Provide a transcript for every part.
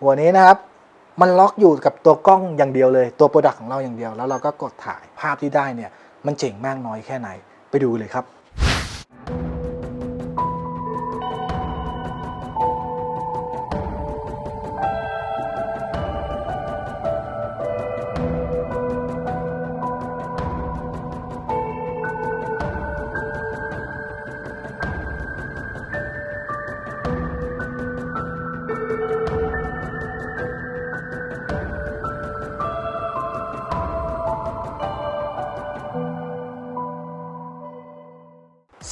หัวนี้นะครับ มันล็อกอยู่กับตัวกล้องอย่างเดียวเลย ตัวโปรดักของเราอย่างเดียว แล้วเราก็กดถ่ายภาพที่ได้เนี่ย มันเจ๋งมากน้อยแค่ไหน ไปดูเลยครับ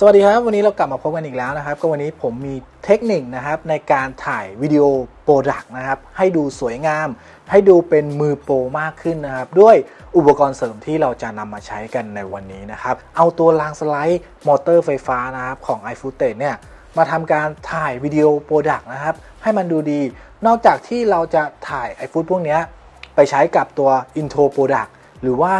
สวัสดีครับ วันนี้เรากลับมาพบกันอีกแล้วนะครับ ก็วันนี้ผมมีเทคนิคนะครับในการถ่ายวิดีโอโปรดักต์นะครับ ให้ดูสวยงาม ให้ดูเป็นมือโปรมากขึ้นนะครับ ด้วยอุปกรณ์เสริมที่เราจะนำมาใช้กันในวันนี้นะครับ เอาตัวรางสไลด์มอเตอร์ไฟฟ้านะครับ ของ iFootage เนี่ยมาทำการถ่ายวิดีโอโปรดักต์นะครับ ให้มันดูดี นอกจากที่เราจะถ่าย iFood พวกนี้ไปใช้กับตัว Intro Product หรือว่า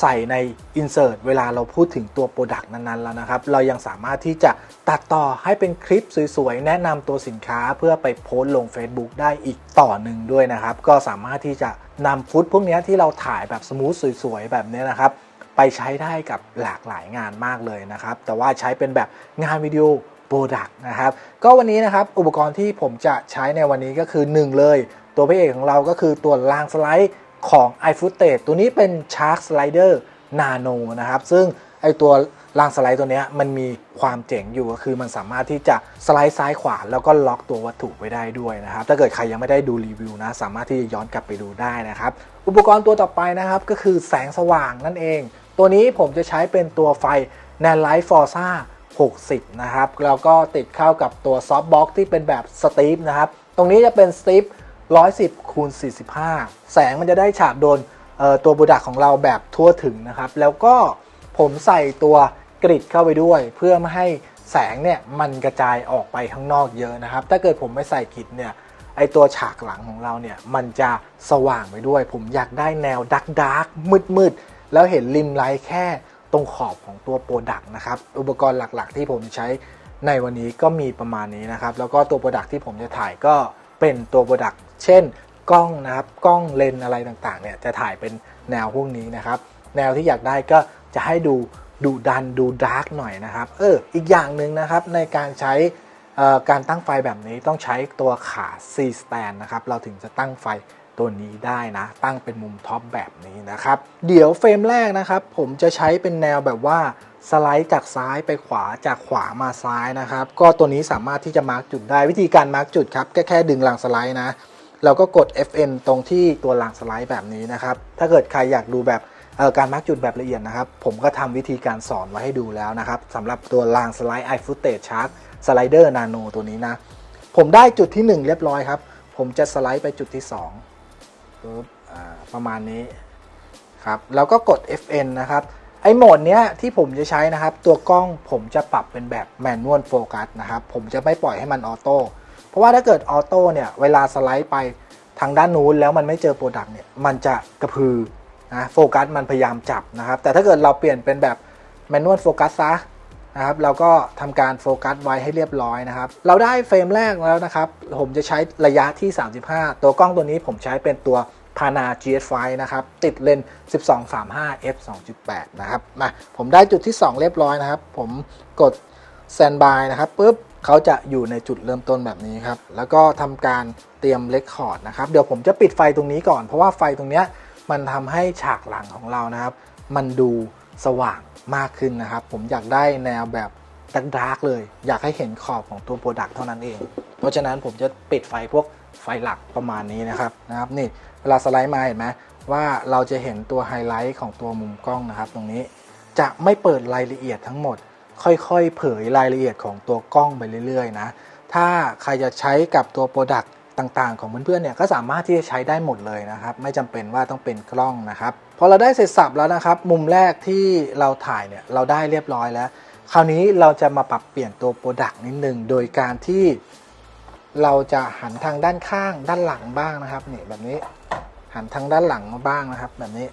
ใส่ใน Insert เวลาเราพูดถึงตัว Product นั้นๆแล้วนะครับ เรายังสามารถที่จะตัดต่อให้เป็นคลิปสวยๆ แนะนำตัวสินค้าเพื่อไปโพสต์ลง Facebook ได้อีกต่อหนึ่งด้วยนะครับ ก็สามารถที่จะนำฟุตพวกนี้ที่เราถ่ายแบบสมูทสวยๆ แบบนี้นะครับ ไปใช้ได้กับหลากหลายงานมากเลยนะครับ แต่ว่าใช้เป็นแบบงานวิดีโอโปรดักต์นะครับ ก็วันนี้นะครับอุปกรณ์ที่ผมจะใช้ในวันนี้ก็คือ 1 เลย ตัวพระเอกของเราก็คือตัวรางสไลด์ ของ iFootage ตัวนี้เป็น Shark Slider Nano นะครับ ซึ่งไอตัวรางสไลด์ตัวนี้มันมีความเจ๋งอยู่ก็คือมันสามารถที่จะสไลด์ซ้ายขวาแล้วก็ล็อกตัววัตถุไว้ได้ด้วยนะครับ ถ้าเกิดใครยังไม่ได้ดูรีวิวนะ สามารถที่จะย้อนกลับไปดูได้นะครับ อุปกรณ์ตัวต่อไปนะครับก็คือแสงสว่างนั่นเอง ตัวนี้ผมจะใช้เป็นตัวไฟ n a n l i g h t Forza 60 นะครับ แล้วก็ติดเข้ากับตัวซอฟต์บ็อกที่เป็นแบบสตีฟนะครับ ตรงนี้จะเป็นสตีฟ 110คูณ45 แสงมันจะได้ฉาบโดนตัวบูดักของเราแบบทั่วถึงนะครับ แล้วก็ผมใส่ตัวกริดเข้าไปด้วย เพื่อไม่ให้แสงเนี่ยมันกระจายออกไปข้างนอกเยอะนะครับ ถ้าเกิดผมไม่ใส่กริดเนี่ยไอตัวฉากหลังของเราเนี่ยมันจะสว่างไปด้วย ผมอยากได้แนวดักดักมืดมืดแล้วเห็นริมไลท์แค่ตรงขอบของตัวโปรดักนะครับ อุปกรณ์หลักๆ ที่ผมใช้ในวันนี้ก็มีประมาณนี้นะครับ แล้วก็ตัวโปรดักที่ผมจะถ่ายก็เป็นตัวโปรดัก เช่นกล้องนะครับกล้องเลนอะไรต่างๆเนี่ยจะถ่ายเป็นแนวพวกนี้นะครับ แนวที่อยากได้ก็จะให้ดูดูดันดูดาร์กหน่อยนะครับเอออีกอย่างหนึ่งนะครับในการใช้การตั้งไฟแบบนี้ต้องใช้ตัวขา C stand นะครับ เราถึงจะตั้งไฟตัวนี้ได้นะ ตั้งเป็นมุมท็อปแบบนี้นะครับ เดี๋ยวเฟรมแรกนะครับ ผมจะใช้เป็นแนวแบบว่าสไลด์จากซ้ายไปขวาจากขวามาซ้ายนะครับ ก็ตัวนี้สามารถที่จะมาร์กจุดได้วิธีการมาร์กจุดครับแค่แค่ดึงรางสไลด์นะ เราก็กด FN ตรงที่ตัวรางสไลด์แบบนี้นะครับ ถ้าเกิดใครอยากดูแบบการมาร์กจุดแบบละเอียดนะครับ ผมก็ทำวิธีการสอนไว้ให้ดูแล้วนะครับสำหรับตัวรางสไลด์ iFootage Shark สไลเดอร์นาโนตัวนี้นะ ผมได้จุดที่ 1 เรียบร้อยครับ ผมจะสไลด์ไปจุดที่2ปึ๊บอ่าประมาณนี้ครับ แล้วก็กด FN นะครับ ไอโหมดเนี้ยที่ผมจะใช้นะครับ ตัวกล้องผมจะปรับเป็นแบบแมนนวลโฟกัสนะครับ ผมจะไม่ปล่อยให้มันออโต้ เพราะว่าถ้าเกิดออโต้เนี่ยเวลาสไลด์ไปทางด้านนู้นแล้วมันไม่เจอโปรดักต์เนี่ยมันจะกระพือนะโฟกัสมันพยายามจับนะครับ แต่ถ้าเกิดเราเปลี่ยนเป็นแบบแมนนวลโฟกัสซะนะครับเราก็ทำการโฟกัสไว้ให้เรียบร้อยนะครับ เราได้เฟรมแรกแล้วนะครับ ผมจะใช้ระยะที่ 35 ตัวกล้องตัวนี้ผมใช้เป็นตัว Pana GS5 นะครับ ติดเลนส์1235 f 2.8 นะครับมาผมได้จุดที่ 2 เรียบร้อยนะครับ ผมกด Standby นะครับปุ๊บ เขาจะอยู่ในจุดเริ่มต้นแบบนี้ครับ แล้วก็ทำการเตรียมเลคคอร์ดนะครับ เดี๋ยวผมจะปิดไฟตรงนี้ก่อน เพราะว่าไฟตรงเนี้ยมันทำให้ฉากหลังของเรานะครับ มันดูสว่างมากขึ้นนะครับ ผมอยากได้แนวแบบดาร์กเลย อยากให้เห็นขอบของตัวโปรดักต์เท่านั้นเอง เพราะฉะนั้นผมจะปิดไฟพวกไฟหลักประมาณนี้นะครับนะครับ นี่เวลาสไลด์มาเห็นไหมว่าเราจะเห็นตัวไฮไลท์ของตัวมุมกล้องนะครับ ตรงนี้จะไม่เปิดรายละเอียดทั้งหมด ค่อยๆ เผยรายละเอียดของตัวกล้องไปเรื่อยๆนะ ถ้าใครจะใช้กับตัวโปรดักต์ต่างๆ ของเพื่อนๆเนี่ยก็สามารถที่จะใช้ได้หมดเลยนะครับ ไม่จำเป็นว่าต้องเป็นกล้องนะครับ พอเราได้เสร็จสับแล้วนะครับ มุมแรกที่เราถ่ายเนี่ยเราได้เรียบร้อยแล้ว คราวนี้เราจะมาปรับเปลี่ยนตัวโปรดักต์นิดนึงโดยการที่เราจะหันทางด้านข้างด้านหลังบ้างนะครับนี่แบบนี้หันทางด้านหลังมาบ้างนะครับ แบบนี้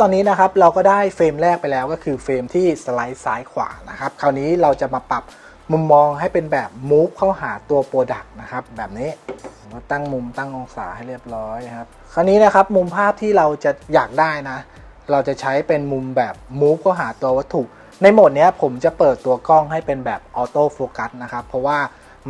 ตอนนี้นะครับเราก็ได้เฟรมแรกไปแล้วก็คือเฟรมที่สไลด์ซ้ายขวานะครับ คราวนี้เราจะมาปรับมุมมองให้เป็นแบบ move เข้าหาตัวโปรดักต์นะครับ แบบนี้ก็ตั้งมุมตั้งองศาให้เรียบร้อยครับ คราวนี้นะครับมุมภาพที่เราจะอยากได้นะ เราจะใช้เป็นมุมแบบ move เข้าหาตัววัตถุ ในโหมดนี้ผมจะเปิดตัวกล้องให้เป็นแบบออโต้โฟกัสนะครับ เพราะว่า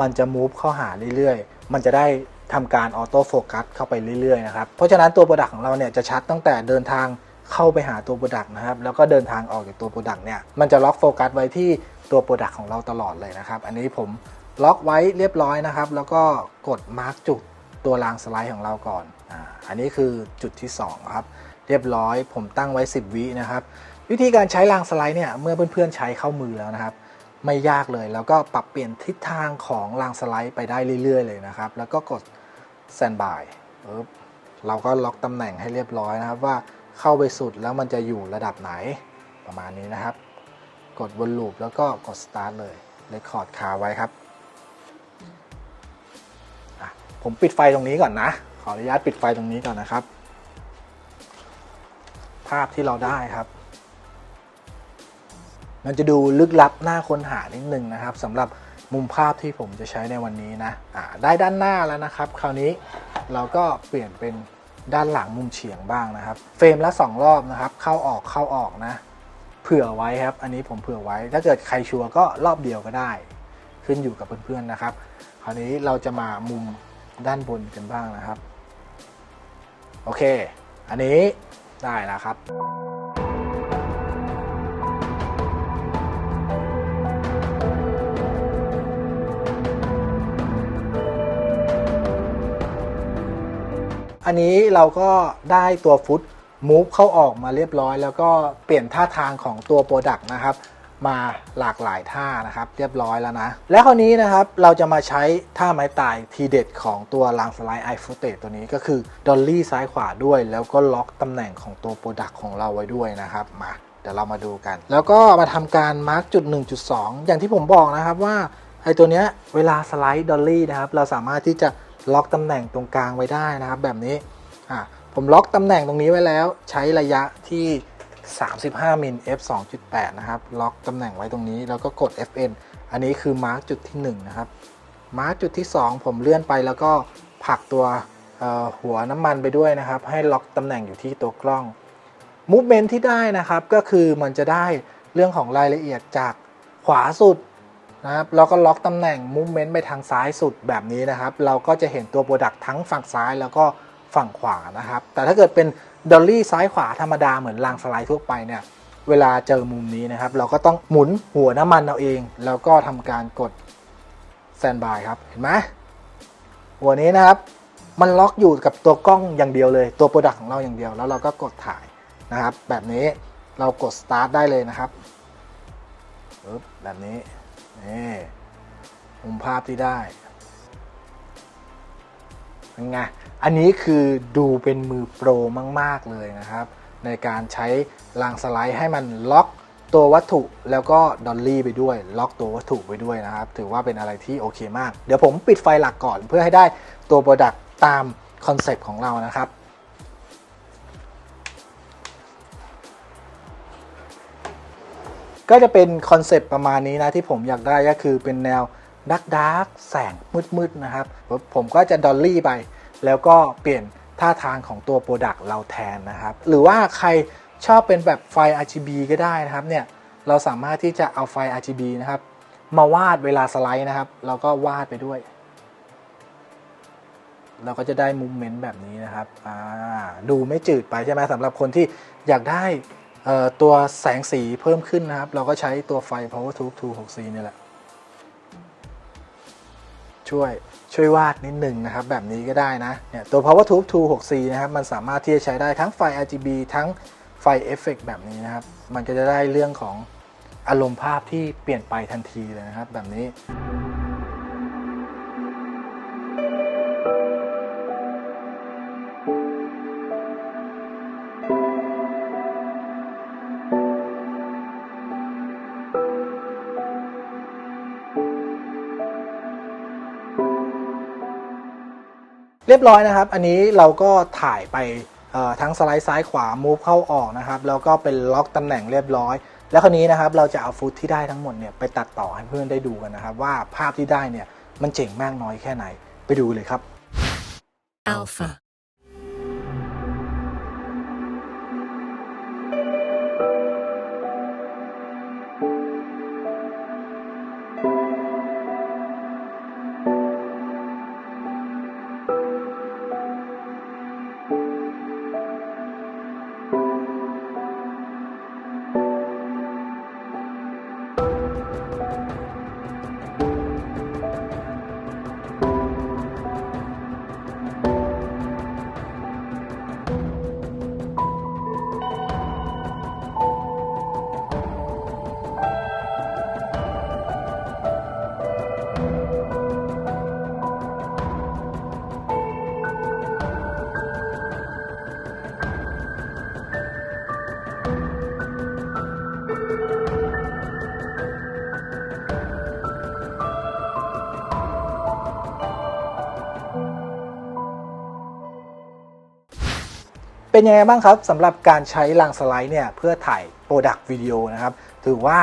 มันจะ move เข้าหาเรื่อยๆ มันจะได้ทำการออโต้โฟกัสเข้าไปเรื่อยๆนะครับ เพราะฉะนั้นตัวโปรดักต์ของเราเนี่ยจะชัดตั้งแต่เดินทาง เข้าไปหาตัวโปรดักต์นะครับ แล้วก็เดินทางออกจากตัวโปรดักต์เนี่ย มันจะล็อกโฟกัสไว้ที่ตัวโปรดักต์ของเราตลอดเลยนะครับ อันนี้ผมล็อกไว้เรียบร้อยนะครับ แล้วก็กดมาร์กจุดตัวรางสไลด์ของเราก่อนอ่าอันนี้คือจุดที่สองครับ เรียบร้อย ผมตั้งไว้ 10 วินะครับ วิธีการใช้รางสไลด์เนี่ย เมื่อเพื่อนๆใช้เข้ามือแล้วนะครับ ไม่ยากเลย แล้วก็ปรับเปลี่ยนทิศทางของรางสไลด์ไปได้เรื่อย ๆ เลยนะครับ แล้วก็กด stand by เราก็ล็อกตำแหน่งให้เรียบร้อยนะครับว่า เข้าไปสุดแล้วมันจะอยู่ระดับไหนประมาณนี้นะครับ กดวนลูปแล้วก็กด start เลยเลคคอร์ดคาไว้ครับ ผมปิดไฟตรงนี้ก่อนนะ ขออนุญาตปิดไฟตรงนี้ก่อนนะครับ ภาพที่เราได้ครับ มันจะดูลึกลับหน่าค้นหานิดนึงนะครับสำหรับมุมภาพที่ผมจะใช้ในวันนี้นะอ่าได้ด้านหน้าแล้วนะครับ คราวนี้เราก็เปลี่ยนเป็น ด้านหลังมุมเฉียงบ้างนะครับ เฟรมละ 2 รอบนะครับ เข้าออกเข้าออกนะ เผื่อไว้ครับ อันนี้ผมเผื่อไว้ ถ้าเกิดใครชัวร์ก็รอบเดียวก็ได้ ขึ้นอยู่กับเพื่อนๆนะครับ คราวนี้เราจะมามุมด้านบนกันบ้างนะครับ โอเค อันนี้ได้แล้วครับ อันนี้เราก็ได้ตัวฟุตมูฟเข้าออกมาเรียบร้อย แล้วก็เปลี่ยนท่าทางของตัวโปรดักต์นะครับ มาหลากหลายท่านะครับ เรียบร้อยแล้วนะ และคราวนี้นะครับเราจะมาใช้ท่าไม้ตายทีเด็ดของตัวรางสไลด์ไอฟุตเตตัวนี้ก็คือดอลลี่ซ้ายขวาด้วย แล้วก็ล็อกตำแหน่งของตัวโปรดักต์ของเราไว้ด้วยนะครับมาเดี๋ยวเรามาดูกัน แล้วก็มาทำการมาร์กจุด 1.2 อย่างที่ผมบอกนะครับว่าไอตัวเนี้ยเวลาสไลด์ดอลลี่นะครับเราสามารถที่จะ ล็อกตำแหน่งตรงกลางไว้ได้นะครับ แบบนี้อะผมล็อกตำแหน่งตรงนี้ไว้แล้ว ใช้ระยะที่ 35มิล f 2.8 นะครับ ล็อกตำแหน่งไว้ตรงนี้แล้วก็กด fn อันนี้คือมาร์กจุดที่ 1 นะครับ มาร์กจุดที่ 2 ผมเลื่อนไปแล้วก็ผลักตัวหัวน้ำมันไปด้วยนะครับ ให้ล็อกตำแหน่งอยู่ที่ตัวกล้องมูฟเมนที่ได้นะครับก็คือมันจะได้เรื่องของรายละเอียดจากขวาสุด นะครับแล้วก็ล็อกตำแหน่งมูฟเมนต์ไปทางซ้ายสุดแบบนี้นะครับ เราก็จะเห็นตัวโปรดักทั้งฝั่งซ้ายแล้วก็ฝั่งขวานะครับ แต่ถ้าเกิดเป็นดอลลี่ซ้ายขวาธรรมดาเหมือนรางสไลด์ทั่วไปเนี่ย เวลาเจอมุมนี้นะครับ เราก็ต้องหมุนหัวน้ำมันเอาเอง แล้วก็ทำการกดแซนบายครับ เห็นไหมหัวนี้นะครับ มันล็อกอยู่กับตัวกล้องอย่างเดียวเลย ตัวโปรดักของเราอย่างเดียว แล้วเราก็กดถ่ายนะครับ แบบนี้เรากด start ได้เลยนะครับแบบนี้ นี่มุมภาพที่ได้เป็นไงอันนี้คือดูเป็นมือโปรมาก ๆ เลยนะครับ ในการใช้รางสไลด์ให้มันล็อกตัววัตถุแล้วก็ดอลลี่ไปด้วย ล็อกตัววัตถุไปด้วยนะครับ ถือว่าเป็นอะไรที่โอเคมาก เดี๋ยวผมปิดไฟหลักก่อนเพื่อให้ได้ตัวโปรดักต์ตามคอนเซปต์ของเรานะครับ ก็จะเป็นคอนเซปต์ประมาณนี้นะที่ผมอยากได้ก็คือเป็นแนวดักดักแสงมืดๆนะครับ ผมก็จะดอลลี่ไป แล้วก็เปลี่ยนท่าทางของตัวโปรดักต์เราแทนนะครับ หรือว่าใครชอบเป็นแบบไฟ RGB ก็ได้นะครับเนี่ยเราสามารถที่จะเอาไฟ RGB นะครับ มาวาดเวลาสไลด์นะครับ เราก็วาดไปด้วย เราก็จะได้มุมเมนต์แบบนี้นะครับดูไม่จืดไปใช่ไหมสำหรับคนที่อยากได้ ตัวแสงสีเพิ่มขึ้นนะครับ เราก็ใช้ตัวไฟ PowerTube 2 6 c นี่แหละ ช่วยช่วยวาดนิดหนึ่งนะครับ แบบนี้ก็ได้นะเนี่ยตัว PowerTube 2 6 c นะครับ มันสามารถที่จะใช้ได้ทั้งไฟ RGB ทั้งไฟเอฟเฟกแบบนี้นะครับ มันก็จะได้เรื่องของอารมณ์ภาพที่เปลี่ยนไปทันทีเลยนะครับ แบบนี้ เรียบร้อยนะครับ อันนี้เราก็ถ่ายไปทั้งสไลด์ซ้ายขวา move เข้าออกนะครับ แล้วก็เป็นล็อกตำแหน่งเรียบร้อย แล้วคราวนี้นะครับ เราจะเอาฟุตที่ได้ทั้งหมดเนี่ยไปตัดต่อให้เพื่อนได้ดูกันนะครับ ว่าภาพที่ได้เนี่ยมันเจ๋งมากน้อยแค่ไหน ไปดูเลยครับ Alpha. เป็นยังไงบ้างครับสำหรับการใช้รางสไลด์เนี่ยเพื่อถ่ายโปรดักต์วิดีโอนะครับ ถือว่า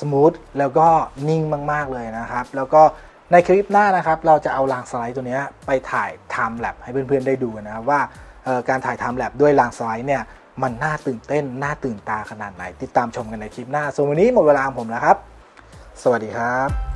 สมูทแล้วก็นิ่งมาก ๆ เลยนะครับ แล้วก็ในคลิปหน้านะครับ เราจะเอารางสไลด์ตัวนี้ไปถ่าย Time Lap ให้เพื่อนๆได้ดูนะครับว่าการถ่าย Time Lap ด้วยรางสไลด์เนี่ยมันน่าตื่นเต้น น่าตื่นตาขนาดไหน ติดตามชมกันในคลิปหน้าส่วนวันนี้หมดเวลาของผมแล้วครับ สวัสดีครับ